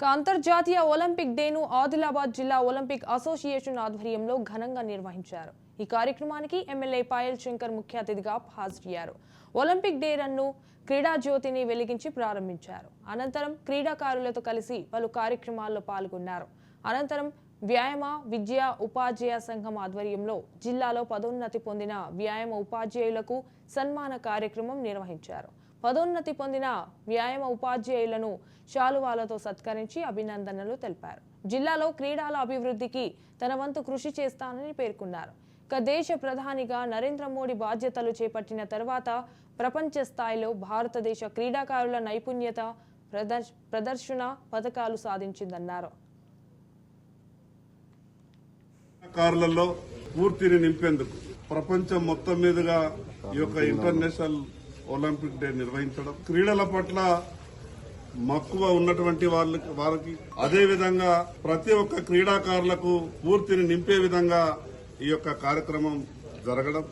ఇక అంతర్జాతీయ ఒలింపిక్ డేను ఆదిలాబాద్ జిల్లా ఒలింపిక్ అసోసియేషన్ ఆధ్వర్యంలో ఘనంగా నిర్వహించారు. ఈ కార్యక్రమానికి ఎమ్మెల్యే పాయల్ శంకర్ ముఖ్య అతిథిగా హాజరయ్యారు. ఒలింపిక్ డే రన్ను క్రీడా జ్యోతిని వెలిగించి ప్రారంభించారు. అనంతరం క్రీడాకారులతో కలిసి పలు కార్యక్రమాల్లో పాల్గొన్నారు. అనంతరం వ్యాయామ విద్యా ఉపాధ్యాయ సంఘం ఆధ్వర్యంలో జిల్లాలో పదోన్నతి పొందిన వ్యాయామ ఉపాధ్యాయులకు సన్మాన కార్యక్రమం నిర్వహించారు. పదోన్నతి పొందిన వ్యాయామ ఉపాధ్యాయులను శాలువాలతో సత్కరించి అభినందనలు తెలిపారు. జిల్లాలో క్రీడల అభివృద్ధికి తన వంతు కృషి చేస్తానని పేర్కొన్నారు. ఇక దేశ ప్రధానిగా నరేంద్ర మోడీ బాధ్యతలు చేపట్టిన తర్వాత ప్రపంచ స్థాయిలో భారతదేశ క్రీడాకారుల నైపుణ్యత ప్రదర్శ ప్రదర్శన పథకాలు సాధించిందన్నారు. పూర్తిని నింపేందుకు ప్రపంచం మొత్తం మీదుగా ఈ యొక్క ఇంటర్నేషనల్ ఒలింపిక్ డే నిర్వహించడం. క్రీడల పట్ల మక్కువ ఉన్నటువంటి వాళ్ళకి వారికి అదే విధంగా ప్రతి ఒక్క క్రీడాకారులకు పూర్తిని నింపే విధంగా ఈ యొక్క కార్యక్రమం జరగడం.